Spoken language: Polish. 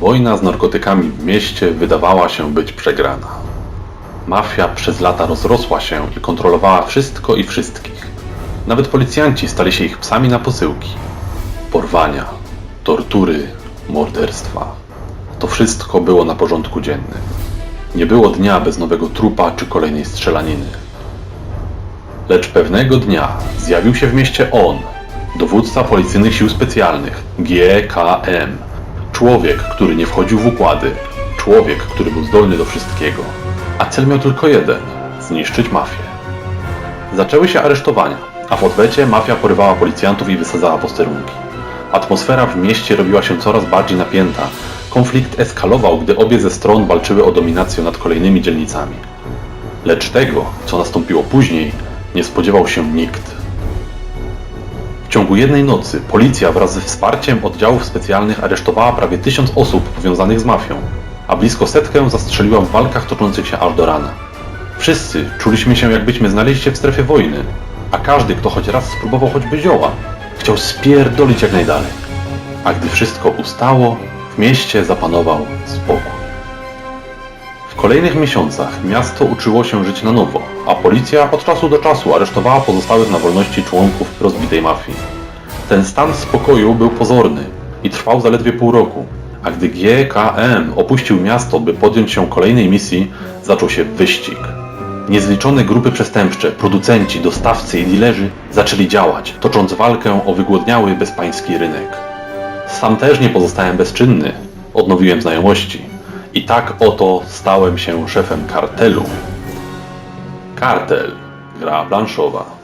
Wojna z narkotykami w mieście wydawała się być przegrana. Mafia przez lata rozrosła się i kontrolowała wszystko i wszystkich. Nawet policjanci stali się ich psami na posyłki. Porwania, tortury, morderstwa. To wszystko było na porządku dziennym. Nie było dnia bez nowego trupa czy kolejnej strzelaniny. Lecz pewnego dnia zjawił się w mieście on, dowódca policyjnych sił specjalnych, GKM. Człowiek, który nie wchodził w układy, człowiek, który był zdolny do wszystkiego. A cel miał tylko jeden zniszczyć mafię. Zaczęły się aresztowania, a w odwecie mafia porywała policjantów i wysadzała posterunki. Atmosfera w mieście robiła się coraz bardziej napięta. Konflikt eskalował, gdy obie ze stron walczyły o dominację nad kolejnymi dzielnicami. Lecz tego, co nastąpiło później, nie spodziewał się nikt. W ciągu jednej nocy policja wraz ze wsparciem oddziałów specjalnych aresztowała prawie tysiąc osób powiązanych z mafią, a blisko setkę zastrzeliła w walkach toczących się aż do rana. Wszyscy czuliśmy się jakbyśmy znaleźli się w strefie wojny, a każdy, kto choć raz spróbował choćby zioła, chciał spierdolić jak najdalej. A gdy wszystko ustało, w mieście zapanował spokój. Kolejnych miesiącach miasto uczyło się żyć na nowo, a policja od czasu do czasu aresztowała pozostałych na wolności członków rozbitej mafii. Ten stan spokoju był pozorny i trwał zaledwie pół roku, a gdy GKM opuścił miasto, by podjąć się kolejnej misji, zaczął się wyścig. Niezliczone grupy przestępcze, producenci, dostawcy i dilerzy zaczęli działać, tocząc walkę o wygłodniały bezpański rynek. Sam też nie pozostałem bezczynny. Odnowiłem znajomości. I tak oto stałem się szefem kartelu. Kartel. Gra planszowa.